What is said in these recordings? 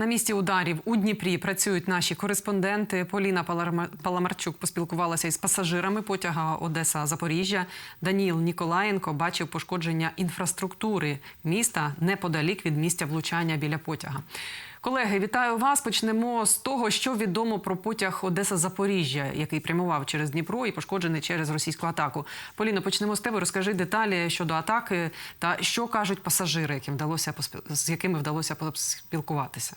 На місці ударів у Дніпрі працюють наші кореспонденти. Поліна Паламарчук поспілкувалася із пасажирами потяга Одеса Запоріжжя. Даніл Ніколаєнко бачив пошкодження інфраструктури міста неподалік від місця влучання біля потяга. Колеги, вітаю вас. Почнемо з того, що відомо про потяг Одеса Запоріжжя, який прямував через Дніпро і пошкоджений через російську атаку. Поліно, почнемо з тебе. Розкажи деталі щодо атаки та що кажуть пасажири, яким вдалося з якими вдалося поспілкуватися.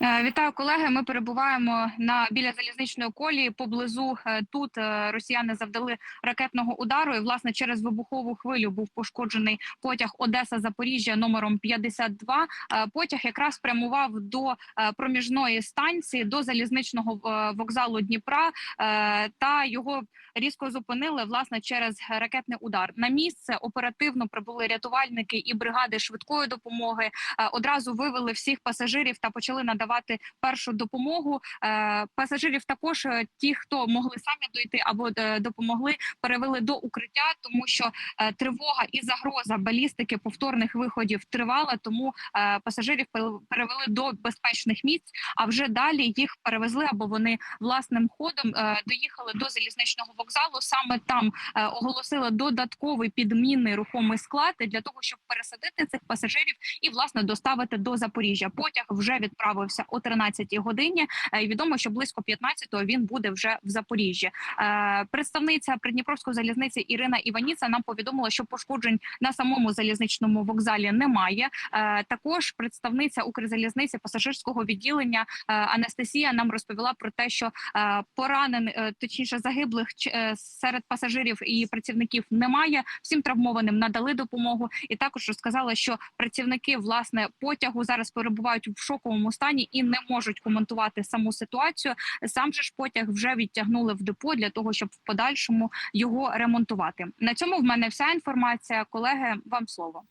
Вітаю колеги. Ми перебуваємо на біля залізничної колії. Поблизу е, тут е, росіяни завдали ракетного удару. І власне через вибухову хвилю був пошкоджений потяг Одеса Запоріжжя номером 52. Е, Потяг якраз прямував до е, проміжної станції до залізничного е, вокзалу Дніпра, е, та його різко зупинили власне через ракетний удар. На місце оперативно прибули рятувальники і бригади швидкої допомоги. Е, Одразу вивели всіх пасажирів та почали надавати першу допомогу. Е, Пасажирів також е, ті, хто могли самі дойти або е, допомогли, перевели до укриття, тому що тривога і загроза балістики повторних виходів тривала. Тому пасажирів пере- перевели до безпечних місць. А вже далі їх перевезли або вони власним ходом доїхали до залізничного вокзалу. Саме там оголосили додатковий підмінний рухомий склад для того, щоб пересадити цих пасажирів і власне доставити до Запоріжжя. Потяг вже відправився о 13-й годині. Е, і Відомо, що близько 15-го він буде вже в Запоріжжі. Е, Представниця Придніпровської залізниці Ірина Іваніца нам повідомила, що пошкоджень на самому залізничному вокзалі немає. Е, Також представниця Укрзалізниці пасажирського відділення Анастасія нам розповіла про те, що поранених, точніше загиблих серед пасажирів і працівників немає. Всім травмованим надали допомогу, і також розказала, що працівники власне потягу зараз перебувають в шоковому стані і не можуть коментувати саму ситуацію. Сам же ж потяг вже відтягнули в депо для того, щоб в подальшому його ремонтувати. На цьому в мене вся інформація. Колеги, вам слово.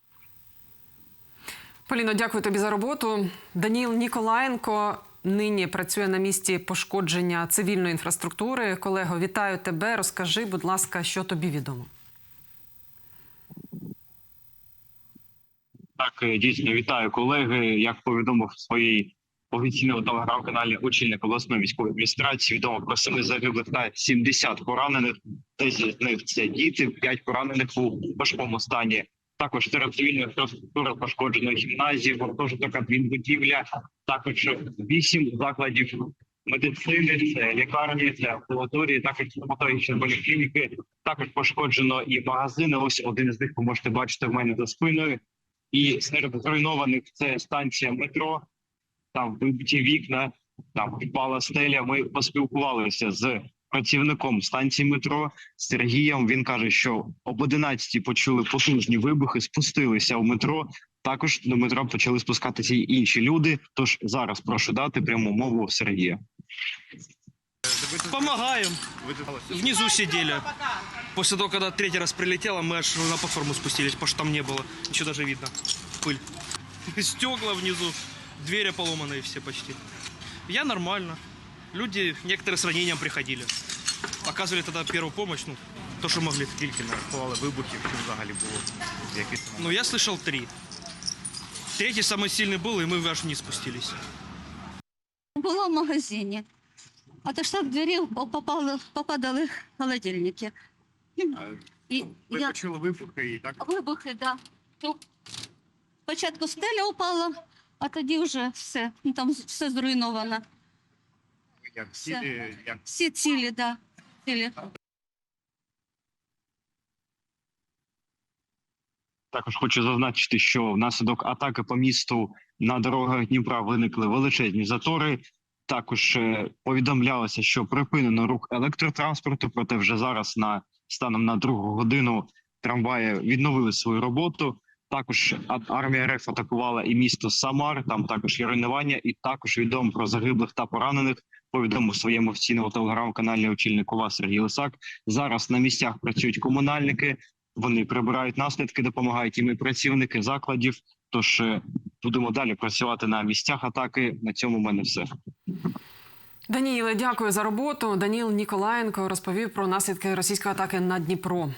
Поліно, дякую тобі за роботу. Даніл Ніколаєнко нині працює на місці пошкодження цивільної інфраструктури. Колего, вітаю тебе. Розкажи, будь ласка, що тобі відомо. Так, е, дійсно вітаю колеги. Як повідомив в своїй офіційному телеграм-каналі очільник обласної військової адміністрації, відомо про семи загиблих та 70 поранених. 10 з них це діти, 5 поранених у важкому стані. Також серед цивільної інфраструктури пошкоджено гімназії, гуртожиток, адмінбудівля, також 8 закладів медицини, це лікарні, це амбулаторії, також стоматологічні поліклініки. Також пошкоджено і магазини. Ось один з них ви можете бачити в мене за спиною. І серед зруйнованих це станція метро, там вибиті вікна, там впала стеля. Ми поспілкувалися з працівником станції метро Сергієм. Він каже, що об 11 почули потужні вибухи, спустилися в метро. Також до метро почали спускатися й інші люди. Тож зараз прошу дати пряму мову Сергія. Помогаем. Внизу сидели. После того, когда третий раз прилетело, мы аж на платформу спустились, потому что там не было. Ничего даже видно. Пыль. Стекла внизу, двери поломанные все почти. Я нормально. Люди, некоторые с ранением приходили. Оказывали тогда первую помощь, ну, то, что могли. Скільки нарахували вибухів, що взагалі було? Які це Ну, я слышал три. Третий самый сильный был, и мы аж вниз спустились. Була в магазині. А то ж так двері попали, попадали холодильники. І Ви я почули вибухи і так вибухи, да. Ну, спочатку стеля упала, а тоді вже все. Ну, там все зруйновано. як всі, е, як Всі цілі, да. Цілі. Також хочу зазначити, що внаслідок атаки по місту на дорогах Дніпра виникли величезні затори. Також е, повідомлялося, що припинено рух електротранспорту, проте вже зараз на станом на другу годину трамваї відновили свою роботу. Також армія РФ атакувала і місто Самар. Там також є руйнування, і також відомо про загиблих та поранених. Повідомив своєму офіційному телеграм-каналі очільник ОВА Сергій Лисак. Зараз на місцях працюють комунальники. Вони прибирають наслідки, допомагають їм і працівники закладів. Тож е, будемо далі працювати на місцях атаки. На цьому в мене все. Даніїле, дякую за роботу. Даніл Ніколаєнко розповів про наслідки російської атаки на Дніпро.